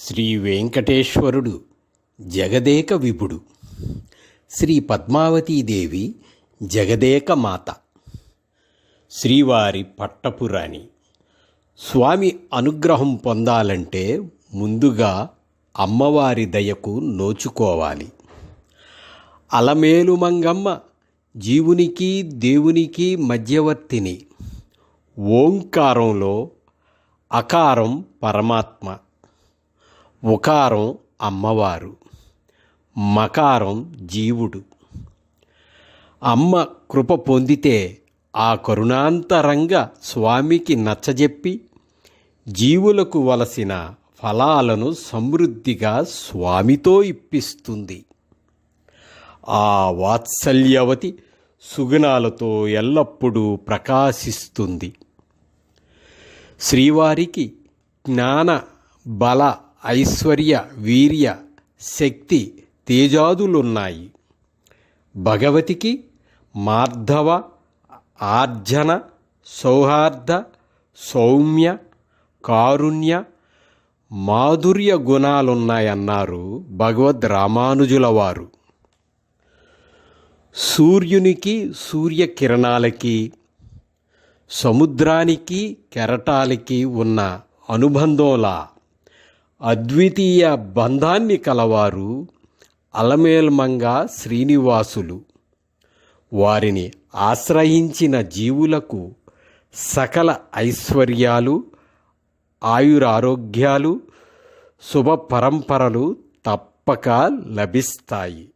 శ్రీ వెంకటేశ్వరుడు జగదేక విపుడు శ్రీ పద్మావతీదేవి జగదేక మాత. శ్రీవారి పట్టపురాణి స్వామి అనుగ్రహం పొందాలంటే ముందుగా అమ్మవారి దయకు నోచుకోవాలి. అలమేలు మంగమ్మ జీవునికి దేవునికి మధ్యవర్తిని. ఓంకారంలో అకారం పరమాత్మ. ఉకారం అమ్మవారు. మకారం జీవుడు. అమ్మ కృప పొందితే ఆ కరుణాంతరంగ స్వామికి నచ్చజెప్పి జీవులకు వలసిన ఫలాలను సమృద్ధిగా స్వామితో ఇప్పిస్తుంది. ఆ వాత్సల్యవతి సుగుణాలతో ఎల్లప్పుడూ ప్రకాశిస్తుంది. శ్రీవారికి జ్ఞాన బల ఐశ్వర్య వీర్య శక్తి తేజాదులున్నాయి. భగవతికి మార్ధవ ఆర్జన సౌహార్ద సౌమ్య కారుణ్య మాధుర్య గుణాలున్నాయన్నారు భగవద్ రామానుజుల వారు సూర్యునికి సూర్యకిరణాలకి సముద్రానికి కెరటాలకి ఉన్న అనుబంధంలా అద్వితీయ బంధాన్ని కలవారు అలమేల్మంగా శ్రీనివాసులు. వారిని ఆశ్రయించిన జీవులకు సకల ఐశ్వర్యాలు ఆయురారోగ్యాలు శుభ పరంపరలు తప్పక లభిస్తాయి.